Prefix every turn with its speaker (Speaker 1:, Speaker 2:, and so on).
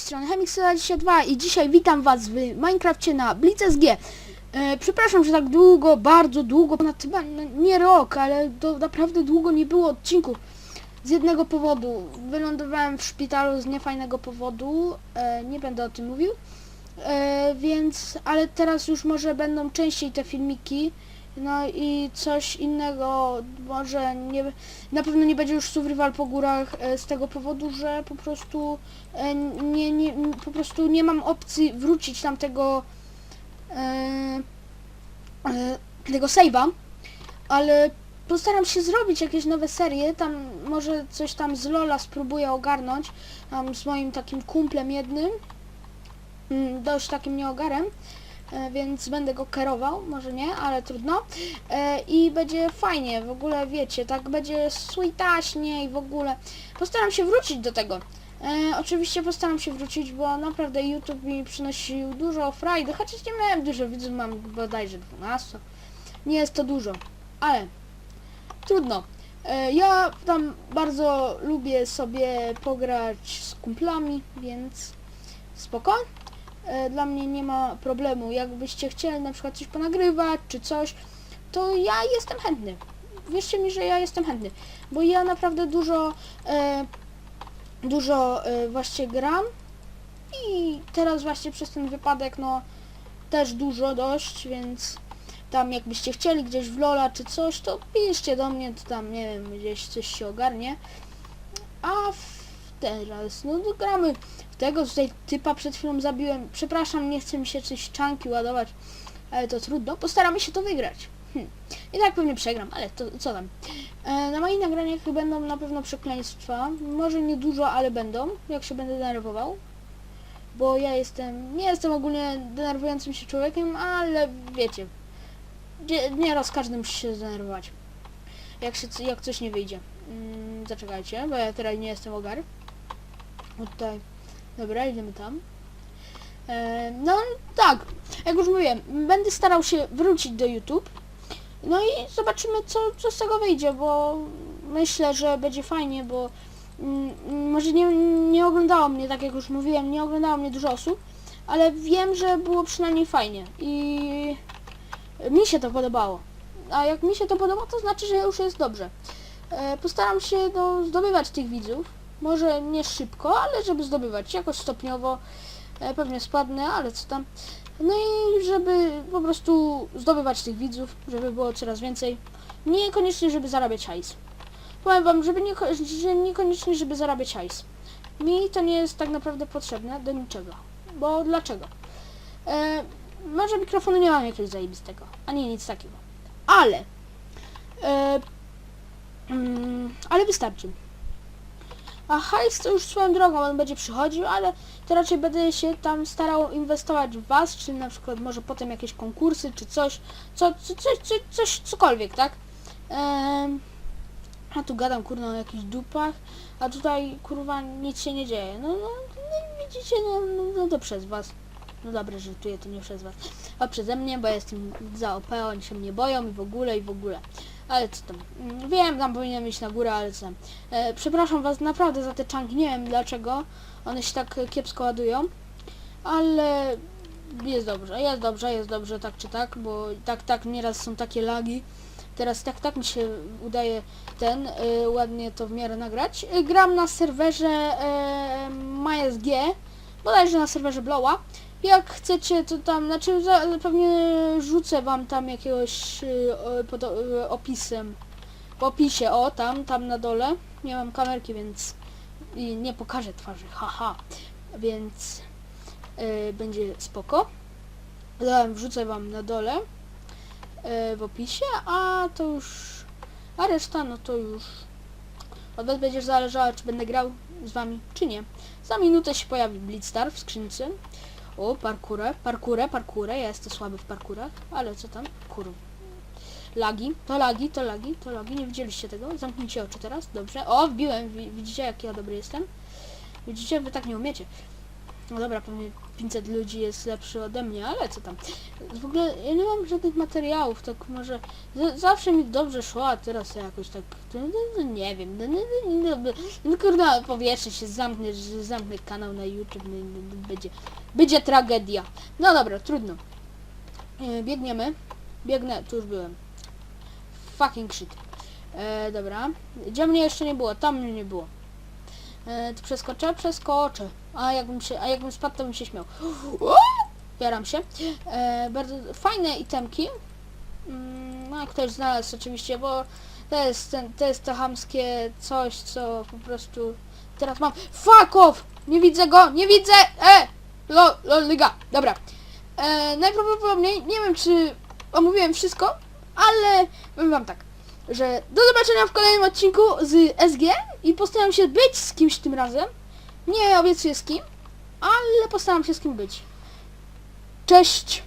Speaker 1: strony Hemix22 i dzisiaj witam was w Minecrafcie na BlitzSG. E, przepraszam, że tak długo, bardzo długo, ponad chyba no, nie rok, ale to naprawdę długo nie było odcinków. Z jednego powodu. Wylądowałem w szpitalu z niefajnego powodu, e, nie będę o tym mówił. E, więc, ale teraz już może będą częściej te filmiki. No i coś innego, może nie, na pewno nie będzie już survival po górach e, z tego powodu, że po prostu e, nie, nie, po prostu nie mam opcji wrócić tam tego e, e, tego save'a, ale postaram się zrobić jakieś nowe serie, tam może coś tam z Lola spróbuję ogarnąć, tam z moim takim kumplem jednym, mm, dość takim nieogarem, więc będę go kierował, może nie, ale trudno. E, I będzie fajnie, w ogóle wiecie, tak będzie sweetaśnie i w ogóle. Postaram się wrócić do tego. E, oczywiście postaram się wrócić, bo naprawdę YouTube mi przynosił dużo frajdy, chociaż nie miałem dużo widzów, mam bodajże 12. Nie jest to dużo, ale trudno. E, ja tam bardzo lubię sobie pograć z kumplami, więc spoko. E, dla mnie nie ma problemu. Jakbyście chcieli na przykład coś ponagrywać czy coś, to ja jestem chętny. Wierzcie mi, że ja jestem chętny, bo ja naprawdę dużo e, dużo e, właśnie gram i teraz właśnie przez ten wypadek no też dużo dość, więc tam jakbyście chcieli gdzieś w Lola czy coś, to piszcie do mnie, to tam nie wiem, gdzieś coś się ogarnie. A w teraz, no to gramy w tego tutaj typa przed chwilą zabiłem. Przepraszam, nie chce mi się coś czanki ładować, ale to trudno. Postaramy się to wygrać. Hm. I tak pewnie przegram, ale to co tam. E, na moich nagraniach będą na pewno przekleństwa. Może nie dużo, ale będą, jak się będę denerwował. Bo ja jestem, nie jestem ogólnie denerwującym się człowiekiem, ale wiecie, nie- nieraz każdy musi się zdenerwować. Jak, się, jak coś nie wyjdzie. Mm, zaczekajcie, bo ja teraz nie jestem ogar. O tutaj. Dobra, idziemy tam. E, no tak, jak już mówiłem, będę starał się wrócić do YouTube. No i zobaczymy, co, co z tego wyjdzie, bo myślę, że będzie fajnie, bo mm, może nie, nie oglądało mnie, tak jak już mówiłem, nie oglądało mnie dużo osób, ale wiem, że było przynajmniej fajnie i mi się to podobało. A jak mi się to podoba, to znaczy, że już jest dobrze. E, postaram się no, zdobywać tych widzów. Może nie szybko, ale żeby zdobywać jakoś stopniowo. E, pewnie spadnę, ale co tam. No i żeby po prostu zdobywać tych widzów, żeby było coraz więcej. Niekoniecznie, żeby zarabiać hajs. Powiem wam, żeby nie, że niekoniecznie, żeby zarabiać hajs. Mi to nie jest tak naprawdę potrzebne do niczego. Bo dlaczego? E, może mikrofonu nie mam jakiegoś zajebistego, ani nic takiego. Ale e, mm, ale wystarczy. A hajs to już swoją drogą, on będzie przychodził, ale to raczej będę się tam starał inwestować w was, czy na przykład może potem jakieś konkursy, czy coś, co, co, coś, coś, coś cokolwiek, tak? Em, a tu gadam kurwa o jakichś dupach, a tutaj kurwa nic się nie dzieje. No, no, no widzicie, no, no, no to przez was. No dobra, żartuję, to nie przez was, a przeze mnie, bo jestem za OP, oni się mnie boją i w ogóle, i w ogóle. Ale co tam, mm, wiem, tam powinienem iść na górę, ale co tam. E, przepraszam was naprawdę za te czanki, nie wiem dlaczego one się tak e, kiepsko ładują, ale jest dobrze, jest dobrze, jest dobrze, tak czy tak, bo tak, tak, nieraz są takie lagi. Teraz tak, tak mi się udaje ten, y, ładnie to w miarę nagrać. Y, gram na serwerze y, MySG, bodajże na serwerze Blowa. Jak chcecie, to tam, znaczy pewnie rzucę wam tam jakiegoś y, pod opisem. W opisie, o, tam, tam na dole. Nie mam kamerki, więc i nie pokażę twarzy, haha. Więc y, będzie spoko. Dałem, wrzucę wam na dole y, w opisie, a to już, a reszta no to już od was będzie czy będę grał z wami, czy nie. Za minutę się pojawi Blitzstar w skrzynce. O, parkurę, parkurę, parkurę. Ja jestem słaby w parkurach, ale co tam? Kurwa. Lagi, to lagi, to lagi, to lagi. Nie widzieliście tego? Zamknijcie oczy teraz, dobrze. O, wbiłem, wi- widzicie jak ja dobry jestem? Widzicie? Wy tak nie umiecie. No dobra, pewnie 500 ludzi jest lepszy ode mnie, ale co tam. W ogóle ja nie mam żadnych materiałów, tak może... z- Zawsze mi dobrze szło, a teraz ja jakoś tak... no, no, no, Nie wiem, no, no, no, no, powietrze się zamknę, że zamknę kanał na YouTube, no, będzie... Będzie tragedia. No dobra, trudno. E, biegniemy. Biegnę, tu już byłem. Fucking shit. E, dobra. Gdzie mnie jeszcze nie było? Tam mnie nie było. E, tu przeskoczę? Przeskoczę. A jakbym się, a jakbym spadł, to bym się śmiał. Jaram się. E, bardzo fajne itemki. Mm, no, ktoś znalazł oczywiście, bo to jest, ten, to jest to chamskie coś, co po prostu teraz mam. Fuck off! Nie widzę go! Nie widzę! E! Lol, lol, liga. Dobra. E, najprawdopodobniej, nie wiem czy omówiłem wszystko, ale powiem wam tak, że do zobaczenia w kolejnym odcinku z SG i postaram się być z kimś tym razem. Nie obiecuję z kim, ale postaram się z kim być. Cześć!